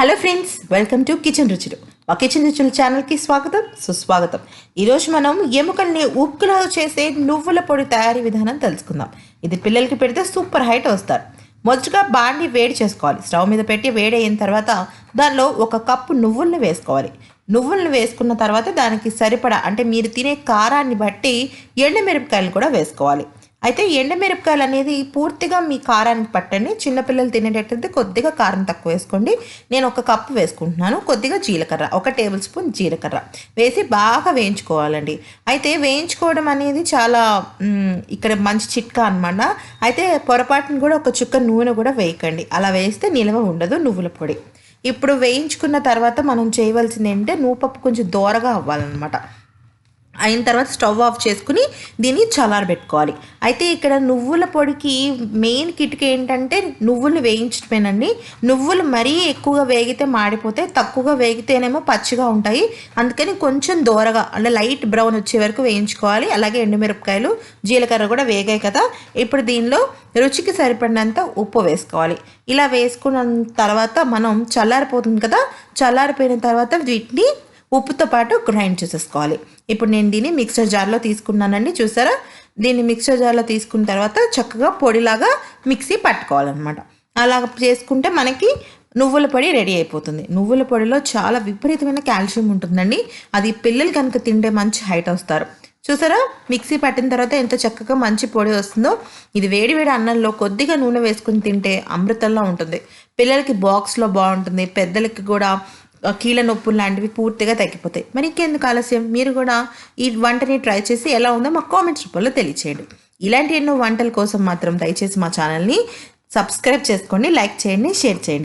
Hello friends welcome to kitchen రుచులు మా kitchen రుచుల ఛానల్కి స్వాగతం సుస్వాగతం. ఈరోజు మనం ఎముకల్ని ఉక్కులో చేసే నువ్వుల పొడి తయారీ విధానం తెలుసుకుందాం. ఇది పిల్లలకి పెడితే సూపర్ హైట్ వస్తారు. మొదటగా బాండి వేడి చేసుకోవాలి. స్టవ్ మీద పెట్టి వేడి అయిన తర్వాత దానిలో ఒక కప్పు నువ్వుల్ని వేసుకోవాలి. నువ్వులను వేసుకున్న తర్వాత దానికి సరిపడా అంటే మీరు తినే కారాన్ని బట్టి ఎండుమిరపకాయలు కూడా వేసుకోవాలి. అయితే ఎండమిరపకాయలు అనేది పూర్తిగా మీ కారానికి పట్టండి. చిన్నపిల్లలు తినేటట్టయితే కొద్దిగా కారం తక్కువ వేసుకోండి. నేను ఒక కప్పు వేసుకుంటున్నాను. కొద్దిగా జీలకర్ర ఒక టేబుల్ స్పూన్ జీలకర్ర వేసి బాగా వేయించుకోవాలండి. అయితే వేయించుకోవడం అనేది చాలా ఇక్కడ మంచి చిట్కా అనమాట అయితే పొరపాటును కూడా ఒక చుక్క నూనె కూడా వేయకండి. అలా వేస్తే నిల్వ ఉండదు నువ్వుల పొడి. ఇప్పుడు వేయించుకున్న తర్వాత మనం చేయవలసింది ఏంటంటే నూపప్పు కొంచెం దోరగా అవ్వాలన్నమాట. అయిన తర్వాత స్టవ్ ఆఫ్ చేసుకుని దీన్ని చల్లారబెట్టుకోవాలి. అయితే ఇక్కడ నువ్వుల పొడికి మెయిన్ కిటిక ఏంటంటే నువ్వులు వేయించడమేనండి నువ్వులు మరీ ఎక్కువగా వేగితే మాడిపోతే తక్కువగా వేగితేనేమో పచ్చిగా ఉంటాయి. అందుకని కొంచెం దోరగా అంటే లైట్ బ్రౌన్ వచ్చే వరకు వేయించుకోవాలి. అలాగే ఎండుమిరపకాయలు జీలకర్ర కూడా వేగాయి కదా. ఇప్పుడు దీనిలో రుచికి సరిపడినంత ఉప్పు వేసుకోవాలి. ఇలా వేసుకున్న తర్వాత మనం చల్లారిపోతుంది కదా. చల్లారిపోయిన తర్వాత వీటిని ఉప్పుతో పాటు గ్రైండ్ చేసేసుకోవాలి. ఇప్పుడు నేను దీన్ని మిక్సర్ జార్లో తీసుకున్నానండి చూసారా? దీన్ని మిక్సర్ జార్లో తీసుకున్న తర్వాత చక్కగా పొడిలాగా మిక్సీ పట్టుకోవాలన్నమాట. అలా చేసుకుంటే మనకి నువ్వుల పొడి రెడీ అయిపోతుంది. నువ్వుల పొడిలో చాలా విపరీతమైన కాల్షియం ఉంటుందండి. అది పిల్లలు కనుక తింటే మంచి హైట్ వస్తారు. చూసారా? మిక్సీ పట్టిన తర్వాత ఎంత చక్కగా మంచి పొడి వస్తుందో. ఇది వేడి వేడి అన్నంలో కొద్దిగా నూనె వేసుకుని తింటే అమృతంలో ఉంటుంది. పిల్లలకి బాక్స్లో బాగుంటుంది. పెద్దలకి కూడా కీళ్ళ నొప్పులు లాంటివి పూర్తిగా తగ్గిపోతాయి. మరి ఇంకెందుకు ఆలస్యం? మీరు కూడా ఈ వంటని ట్రై చేసి ఎలా ఉందో మా కామెంట్స్ రూపంలో తెలియచేయండి. ఇలాంటి ఎన్నో వంటల కోసం మాత్రం దయచేసి మా ఛానల్ని సబ్స్క్రైబ్ చేసుకోండి లైక్ చేయండి షేర్ చేయండి.